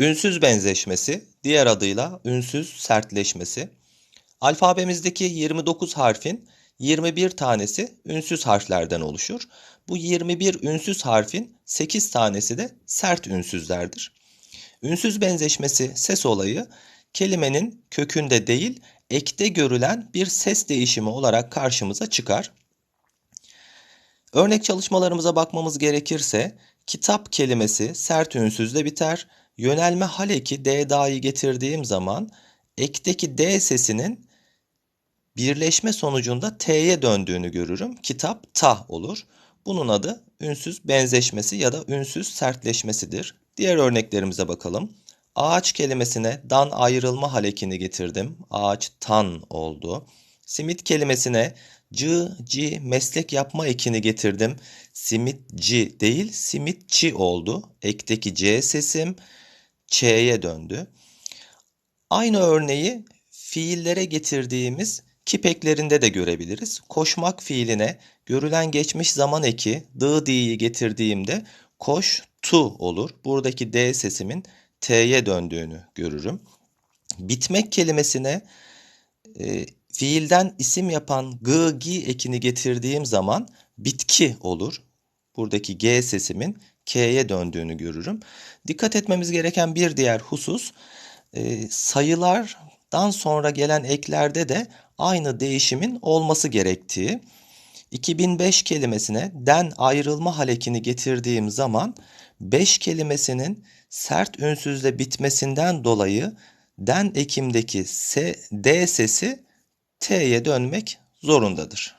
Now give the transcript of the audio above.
Ünsüz benzeşmesi, diğer adıyla ünsüz sertleşmesi. Alfabemizdeki 29 harfin 21 tanesi ünsüz harflerden oluşur. Bu 21 ünsüz harfin 8 tanesi de sert ünsüzlerdir. Ünsüz benzeşmesi ses olayı kelimenin kökünde değil, ekte görülen bir ses değişimi olarak karşımıza çıkar. Örnek çalışmalarımıza bakmamız gerekirse kitap kelimesi sert ünsüzle biter. Yönelme hal eki D da'yı getirdiğim zaman ekteki D sesinin birleşme sonucunda T'ye döndüğünü görürüm. Kitap ta olur. Bunun adı ünsüz benzeşmesi ya da ünsüz sertleşmesidir. Diğer örneklerimize bakalım. Ağaç kelimesine dan ayrılma halekini getirdim. Ağaç tan oldu. Simit kelimesine cı, ci meslek yapma ekini getirdim. Simitci değil simitçi oldu. Ekteki C sesim Ç'ye döndü. Aynı örneği fiillere getirdiğimiz kipeklerinde de görebiliriz. Koşmak fiiline görülen geçmiş zaman eki dı di'yi getirdiğimde koş tu olur. Buradaki D sesimin T'ye döndüğünü görürüm. Bitmek kelimesine e, fiilden isim yapan gı gi ekini getirdiğim zaman bitki olur. Buradaki G sesimin K'ye döndüğünü görürüm. Dikkat etmemiz gereken bir diğer husus e, sayılardan sonra gelen eklerde de aynı değişimin olması gerektiği. 2005 kelimesine den ayrılma halekini getirdiğim zaman 5 kelimesinin sert ünsüzle bitmesinden dolayı den ekimdeki S, D sesi T'ye dönmek zorundadır.